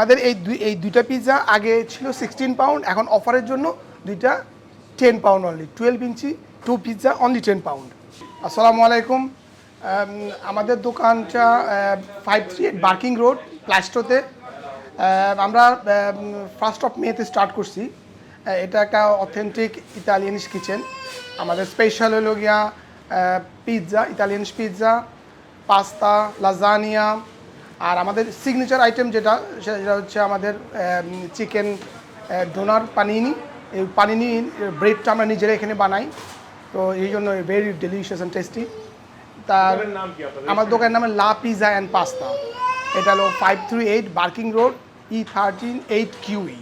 আমাদের এই দুই, এই দুইটা পিৎজা আগে ছিল সিক্সটিন পাউন্ড এখন অফারের জন্য দুইটা ten pound only twelve inch two pizza only ten pound আসসালামু আলাইকুম। আমাদের দোকানটা five three eight Barking road প্লাস্টোতে আমরা ফার্স্ট অফ মেতে স্টার্ট করছি। এটা একটা অথেন্টিক ইতালিয়ানিস কিচেন আমাদের স্পেশাল হলো Gia pizza Italiannis pizza pasta lasagna আর আমাদের সিগনেচার আইটেম যেটা সেটা হচ্ছে আমাদের চিকেন ডোনার পানিনি এই পানিনি ব্রেডটা আমরা নিজেরা এখানে বানাই। তো এই জন্য ভেরি ডেলিশিয়াস অ্যান্ড টেস্টি তার? আমার দোকানের নাম লা পিজা অ্যান্ড পাস্তা এটা হলো five three eight Barking Road E thirteen eight Q E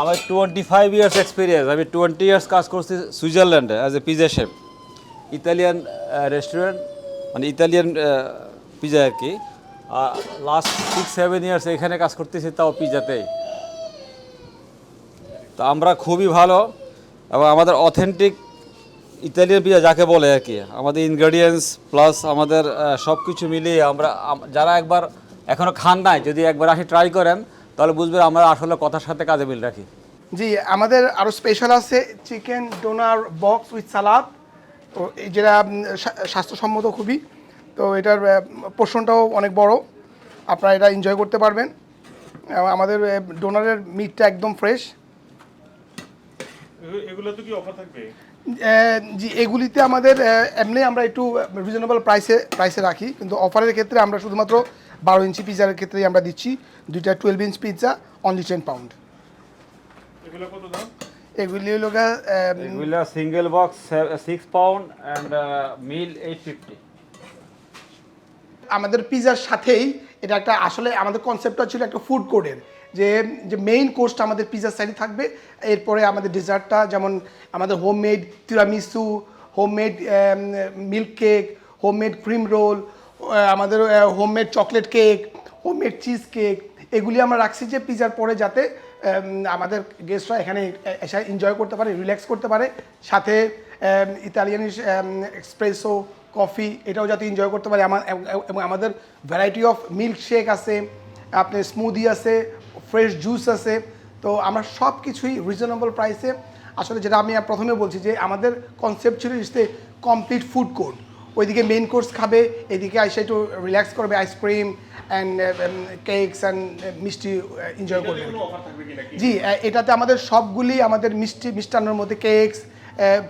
আমার টোয়েন্টি ফাইভ ইয়ার্স এক্সপিরিয়েন্স আমি টোয়েন্টি ইয়ার্স কাজ করছি সুইজারল্যান্ডে as a pizza chef Italian restaurant মানে ইতালিয়ান পিজা আর কি। লাস্ট সিক্স সেভেন ইয়ার্স এখানে কাজ করতেছি তাও পিজাতেই তো আমরা খুবই ভালো এবং আমাদের অথেন্টিক ইতালিয়ান পিজা যাকে বলে আর কি, আমাদের ইনগ্রেডিয়েন্টস প্লাস আমাদের সব কিছু মিলিয়ে আমরা যারা একবার এখনও খান নাই, যদি একবার আসি ট্রাই করেন, তাহলে বুঝবেন আমরা আসলে কথার সাথে কাজে মিল রাখি। জি, আমাদের আরও স্পেশাল আছে chicken doner box with salad যেটা স্বাস্থ্যসম্মত খুবই। তো এটার পোর্শনটাও অনেক বড়। আপনারা এটা এনজয় করতে পারবেন। আমাদের ডোনারের মিটটা একদম ফ্রেশ এগুলোতে কি অফার থাকবে? জি এগুলিতে আমাদের এমনি আমরা একটু রিজনেবল প্রাইসে প্রাইসে রাখি। কিন্তু অফারের ক্ষেত্রে আমরা শুধুমাত্র বারো ইঞ্চি পিৎজার ক্ষেত্রেই আমরা দিচ্ছি। দুইটা twelve inch pizza only ten pound দাম? এগুলি হলো single box six pound and meal eight fifty আমাদের পিজার সাথেই এটা একটা আসলে আমাদের কনসেপ্টটা ছিল একটা ফুড কোডের যে যে মেইন কোর্সটা আমাদের পিজার সাইডে থাকবে। এরপরে আমাদের ডেজার্টটা যেমন আমাদের homemade tiramisu homemade milk cake homemade cream roll আমাদের homemade chocolate cake homemade cheesecake এগুলি আমরা রাখছি যে পিজার পরে যাতে আমাদের গেস্টরা এখানে এসে এনজয় করতে পারে রিল্যাক্স করতে পারে। সাথে ইতালিয়ান এক্সপ্রেসো কফি এটাও যাতে এনজয় করতে পারে। আমার এবং আমাদের ভ্যারাইটি অফ মিল্ক শেক আছে আপনার স্মুদি আছে ফ্রেশ জুস আছে। তো আমরা সব কিছুই রিজনেবল প্রাইসে আসলে যেটা আমি প্রথমে বলছি যে আমাদের কনসেপ্ট ছিল যে কমপ্লিট ফুড কোর্ট ওইদিকে মেন কোর্স খাবে এদিকে এসে একটু রিল্যাক্স করবে ice cream and cakes and মিষ্টি এনজয় করবে। জি এটাতে আমাদের সবগুলি আমাদের মিষ্টি মিষ্টান্নর মধ্যে কেকস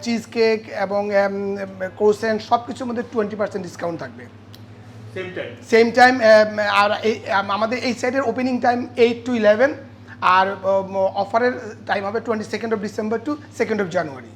চিজ কেক এবং ক্রোসেন্ট সব কিছুর মধ্যে টোয়েন্টি পার্সেন্ট ডিসকাউন্ট থাকবে। সেম টাইম আর এই- আমাদের এই সাইডের opening time eight to eleven আর অফারের টাইম হবে twenty second of December to second of January